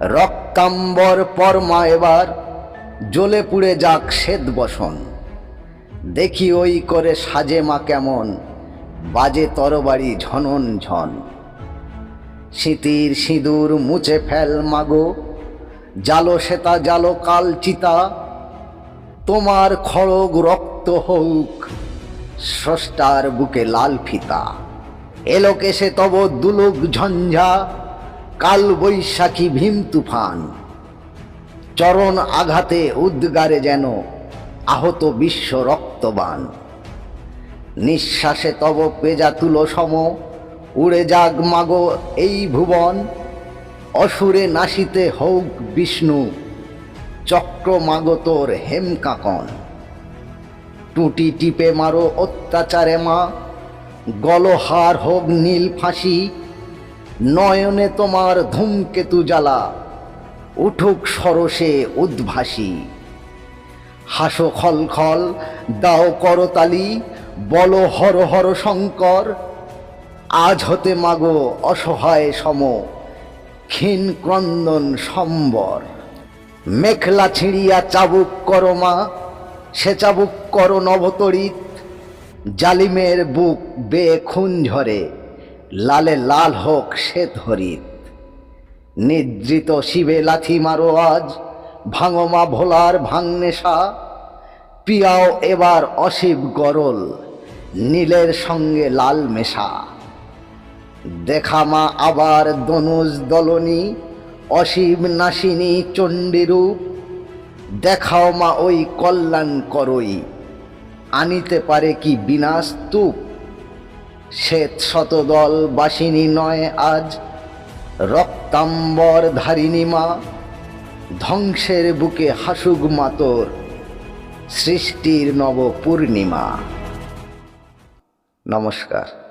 রক্তাম্বর পরমা এবার জ্বলে পুড়ে যাক শ্বেত বসন। দেখি ওই করে সাজে মা কেমন, বাজে তরবারি ঝনন ঝন। স্মৃতির সিঁদুর মুছে ফেল মাগো, জালো সেতা জালো কাল চিতা। তোমার খড়গ রক্ত হোক স্রষ্টার বুকে লাল ফিতা। এলোকে সে তব দুলুক ঝঞ্ঝা কাল বৈশাখী ভীম তুফান। চরণ আঘাতে উদ্গারে যেন আহত বিশ্ব রক্তবান। নিঃশ্বাসে তব পেজা তুলো সম, উড়ে যাগ মাগো এই ভুবন। অসুরে নাসিতে হোক বিষ্ণু, চক্র মাগো তোর হেমকাকন টুটি টিপে মারো অত্যাচারে মা, গলহার হোক নীল ফাঁসি নয়নে তোমার ধূমকেতু জ্বালা, উঠুক সরসে উদ্ভাসী। হাসো খল খল দাও করতালি, বল হর হর শঙ্কর, আজ হতে মাগো অসহায় সম, ক্ষীণ ক্রন্দন সম্বর। মেখলা ছিঁড়িয়া চাবুক করো মা, সে চাবুক করো নবতরিত, জালিমের বুক বে খুন ঝরে। লালে লাল হোক সে হরিত নিদ্রিত শিবে লাথি মারো আজ, ভাঙো মা ভোলার ভাঙনেশা পিয়াও এবার অশিব গরল, নীলের সঙ্গে লাল মেশা। দেখা মা আবার দনুজ দলনী, অসীম নাসিনী চণ্ডীরূপ। দেখাও মা ওই কল্যাণ করই আনিতে পারে কি বিনাশ তুপ শ্বেত শতদল বাসিনী নয় আজ। রক্তাম্বর ধারিণী মা, ধ্বংসের বুকে হাসুক মাতর সৃষ্টির নব পূর্ণিমা। নমস্কার।